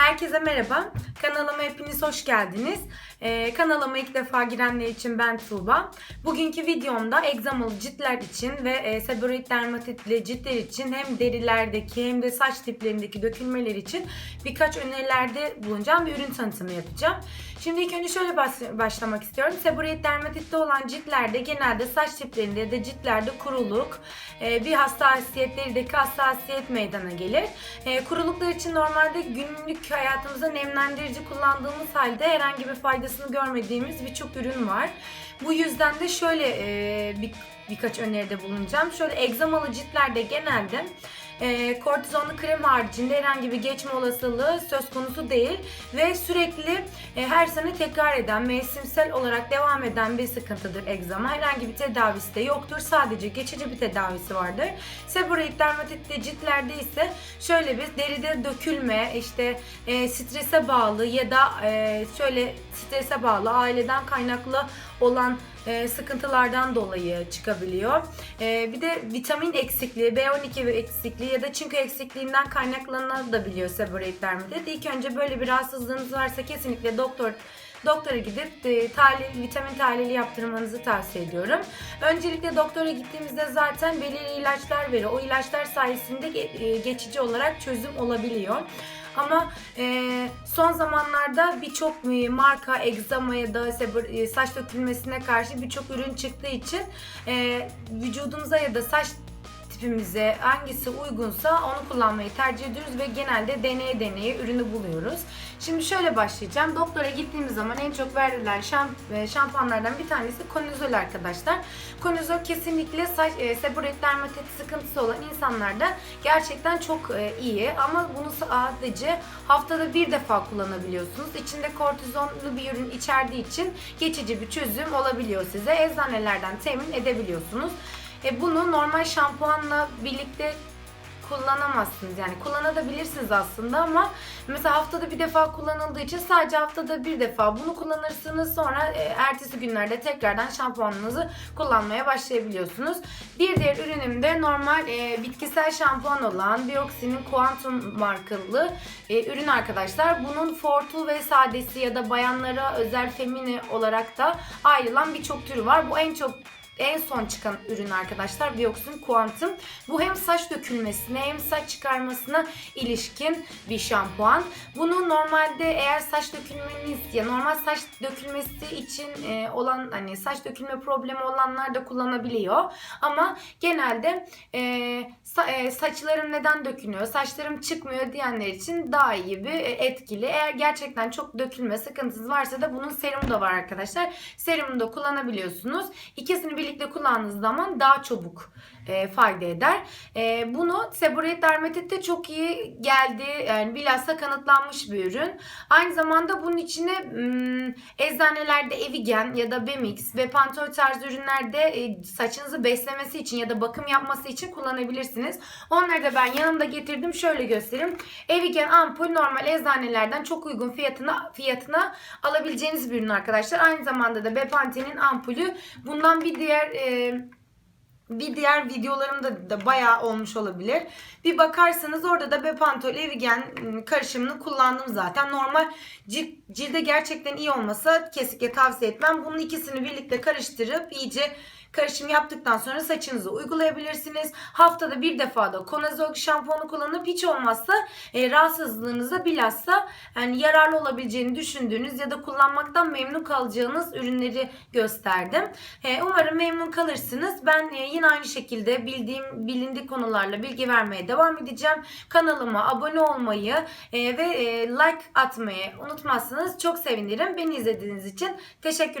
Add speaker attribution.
Speaker 1: Herkese merhaba. Kanalıma hepiniz hoş geldiniz. Ee, kanalıma ilk defa girenler için ben Tuğba. Bugünkü videomda egzamalı ciltler için ve e, seborreik dermatitli ciltler için hem derilerdeki hem de saç tiplerindeki dökülmeler için birkaç önerilerde bulunacağım bir ürün tanıtımı yapacağım. Şimdi ilk önce şöyle baş- başlamak istiyorum. Seborreik dermatitli olan ciltlerde genelde saç tiplerinde ya da ciltlerde kuruluk, e, bir hassasiyetlerdeki hassasiyet meydana gelir. E, kuruluklar için normalde günlük hayatımızda nemlendirici kullandığımız halde herhangi bir faydasını görmediğimiz birçok ürün var. Bu yüzden de şöyle e, bir, birkaç öneride bulunacağım. Şöyle egzamalı ciltlerde genelde e, kortizonlu krem haricinde herhangi bir geçme olasılığı söz konusu değil ve sürekli e, her sene tekrar eden, mevsimsel olarak devam eden bir sıkıntıdır egzama. Herhangi bir tedavisi de yoktur. Sadece geçici bir tedavisi vardır. Seborreik dermatitli ciltlerde ise şöyle bir deride dökülme, işte e, strese bağlı ya da e, şöyle strese bağlı aileden kaynaklı olan e, sıkıntılardan dolayı çıkabiliyor. E, bir de vitamin eksikliği, B12 eksikliği ya da çinko eksikliğinden kaynaklanabiliyor seborreik dermatit. İlk önce böyle bir rahatsızlığınız varsa kesinlikle doktor doktora gidip e, tahlil, vitamin tahlili yaptırmanızı tavsiye ediyorum. Öncelikle doktora gittiğimizde zaten belirli ilaçlar veriyor. O ilaçlar sayesinde e, geçici olarak çözüm olabiliyor. Ama e, son zamanlarda birçok e, marka egzama ya da e, saç dökülmesine karşı birçok ürün çıktığı için e, vücudumuza ya da saç tipimize hangisi uygunsa onu kullanmayı tercih ediyoruz ve genelde deneye deneye ürünü buluyoruz. Şimdi şöyle başlayacağım. Doktora gittiğimiz zaman en çok verilen şamp- e, şampuanlardan bir tanesi konizol arkadaşlar. Konizol kesinlikle saç e, seborreik dermatit sıkıntısı olan insanlarda gerçekten çok e, iyi ama bunu sadece haftada bir defa kullanabiliyorsunuz. İçinde kortizonlu bir ürün içerdiği için geçici bir çözüm olabiliyor size. Eczanelerden temin edebiliyorsunuz. E, bunu normal şampuanla birlikte kullanamazsınız. Yani kullanabilirsiniz aslında ama mesela haftada bir defa kullanıldığı için sadece haftada bir defa bunu kullanırsınız. Sonra e, ertesi günlerde tekrardan şampuanınızı kullanmaya başlayabiliyorsunuz. Bir diğer ürünüm de normal e, bitkisel şampuan olan Bioxy'nin Quantum markalı e, ürün arkadaşlar. Bunun fortu ve sadesi ya da bayanlara özel femini olarak da ayrılan birçok türü var. Bu en çok en son çıkan ürün arkadaşlar Bioxin Quantum. Bu hem saç dökülmesine hem saç çıkarmasına ilişkin bir şampuan. Bunu normalde eğer saç dökülmeniz ya normal saç dökülmesi için e, olan hani saç dökülme problemi olanlar da kullanabiliyor. Ama genelde e, sa- e, saçlarım neden dökülüyor, saçlarım çıkmıyor diyenler için daha iyi bir e, etkili. Eğer gerçekten çok dökülme sıkıntınız varsa da bunun serumu da var arkadaşlar. Serumunu da kullanabiliyorsunuz. İkisini birlikte kullandığınız zaman daha çabuk e, fayda eder. E, bunu seborreik dermatitte çok iyi geldi. Yani bilhassa kanıtlanmış bir ürün. Aynı zamanda bunun içine hmm, eczanelerde Evigen ya da Bemix ve Pantol tarzı ürünlerde e, saçınızı beslemesi için ya da bakım yapması için kullanabilirsiniz. Onları da ben yanımda getirdim. Şöyle göstereyim. Evigen ampul normal eczanelerden çok uygun fiyatına fiyatına alabileceğiniz bir ürün arkadaşlar. Aynı zamanda da Bepante'nin ampulü bundan bir diğer e, bir diğer videolarımda da bayağı olmuş olabilir. Bir bakarsanız orada da Bepantol Evigen ım, karışımını kullandım zaten. Normal cil- cilde gerçekten iyi olmasa kesinlikle tavsiye etmem. Bunun ikisini birlikte karıştırıp iyice karışım yaptıktan sonra saçınıza uygulayabilirsiniz. Haftada bir defa da konazol şampuanı kullanıp hiç olmazsa e, rahatsızlığınıza bilhassa yani yararlı olabileceğini düşündüğünüz ya da kullanmaktan memnun kalacağınız ürünleri gösterdim. E, umarım memnun kalırsınız. Ben e, yine aynı şekilde bildiğim bilindik konularla bilgi vermeye devam edeceğim. Kanalıma abone olmayı e, ve e, like atmayı unutmazsanız çok sevinirim. Beni izlediğiniz için teşekkür ederim.